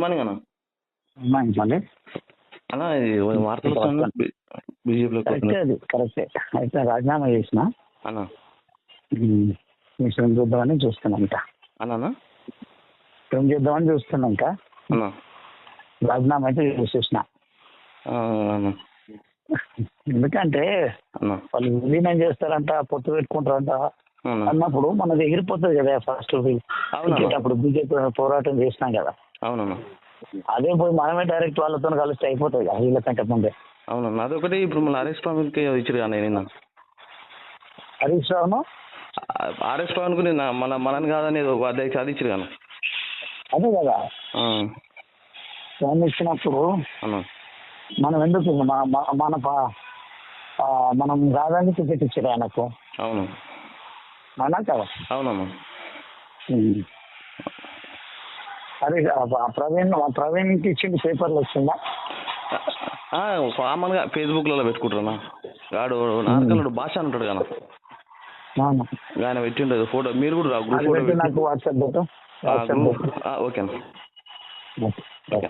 Morning అన్న. ఇది వార్తలు బీజేపీలో కరెక్టే అయితే రాజీనామా చేసిన? అన్న. మిషన్ చూద్దామని చూస్తున్నాం అన్న ఏం చేద్దామని అన్న. రాజీనామా అయితే చేసేసిన. ఎందుకంటే వాళ్ళు విలీనం చేస్తారంట పొత్తు పెట్టుకుంటారంట. అన్న అన్నప్పుడు మనది ఎగిరిపోతుంది కదా ఫస్ట్ అప్పుడు బీజేపీ పోరాటం చేసినాం కదా. అవునన్న అదే పోయి మనమే డైరెక్ట్ వాళ్ళతో కలిస్తే అయిపోతుంది కదా వీళ్ళకంటే ముందే. అవునన్న అదొకటి ఇప్పుడు మళ్ళీ ఆర్ఎస్ పవన్కి ఇచ్చారు కానీ నిన్న. హరీష్ రావును? ఆర్ఎస్ పవన్కు నిన్న మన మనని కాదని అధ్యక్ష అది ఇచ్చారు కానీ అదే కదా. ఇచ్చినప్పుడు మనం ఎందుకు మన మన- మన మనం కాదని టికెట్ ఇచ్చారు ఆయనకు? అవును. అవునా కదా? అవునన్న ఆ ప్రవీణ్ ఆ ప్రవీణ్కి ఇచ్చింది పేపర్లు వచ్చిందా? కామన్గా ఫేస్బుక్లలో పెట్టుకుంటారన్న. వాడు నార్కలుడు భాష అని ఉంటాడు కదా ఆయన పెట్టిండదు ఫోటో. మీరు కూడా అది గ్రూప్ ఫోటో నాకు వాట్సాప్ ఓకే. ఓకే.